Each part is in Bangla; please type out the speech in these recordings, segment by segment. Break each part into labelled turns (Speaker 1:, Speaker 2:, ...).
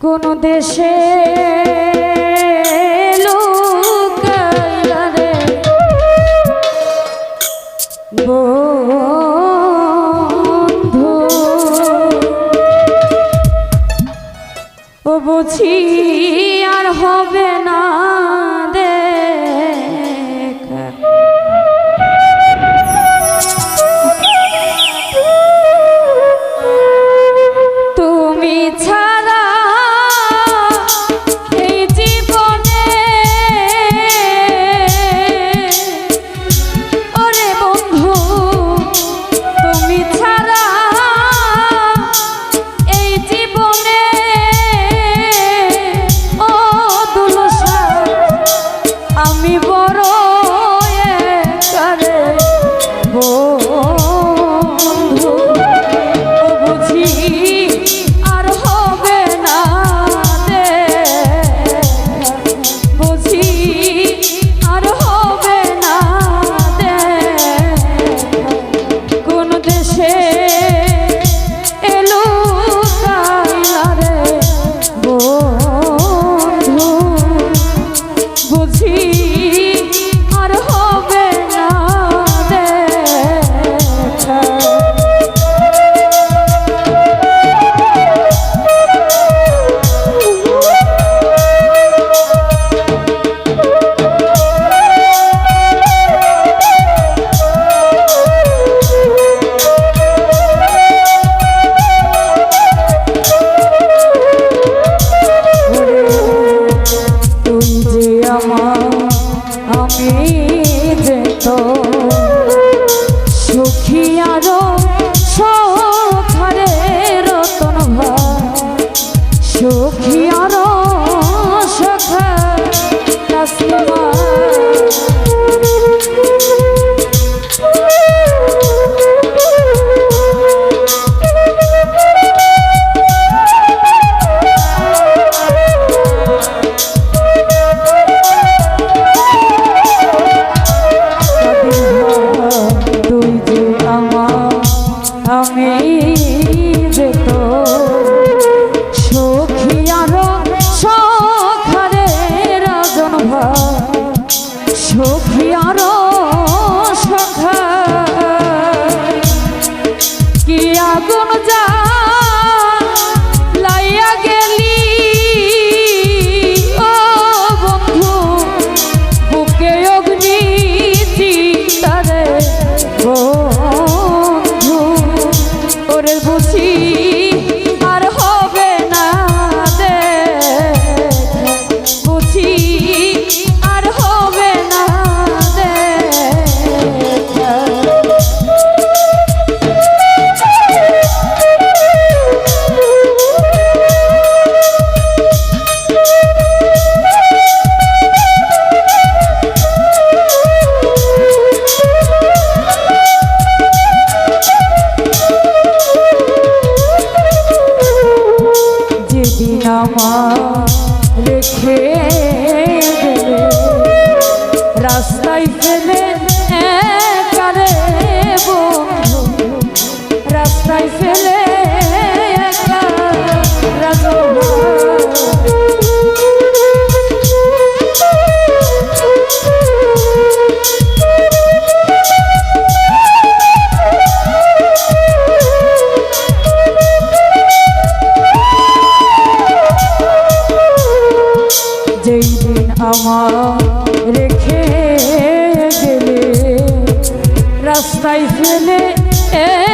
Speaker 1: কোন দেশে বুঝি আর হবে না তুমি ছা দেখি আরও আমার দিন আমার রেখে গেলে রাস্তায় ফেলে এ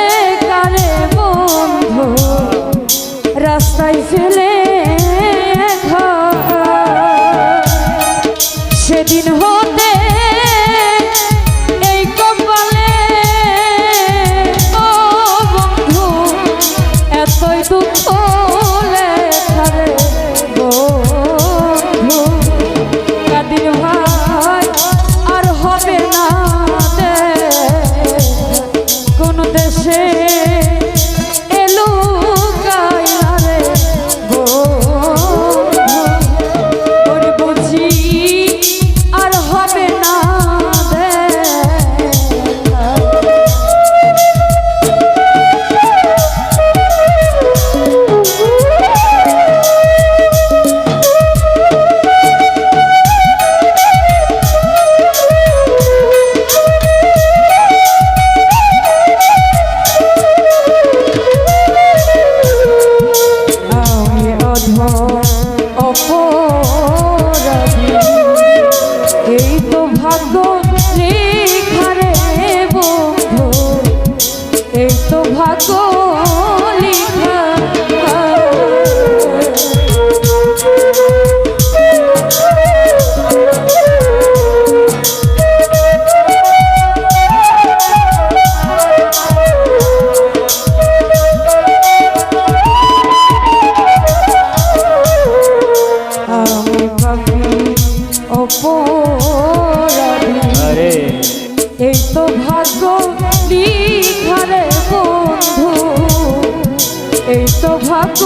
Speaker 1: এই তো ভাগ্য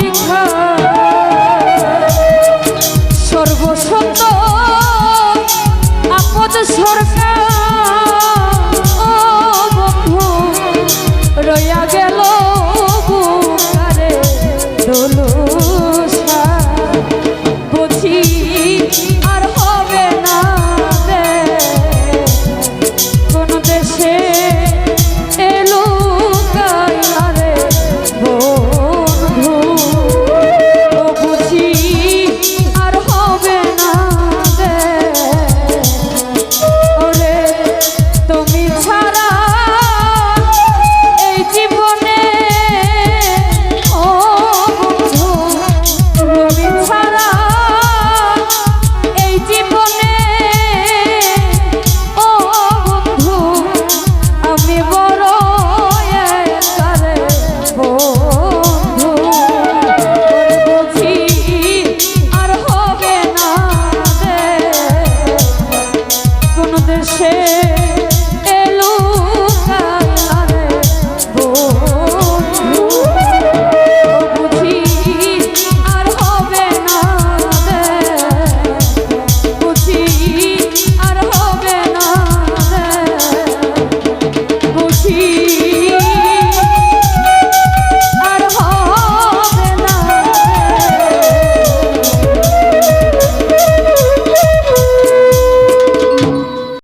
Speaker 1: লিখা। সর্বসন্ত আপদ সরকার। রয়া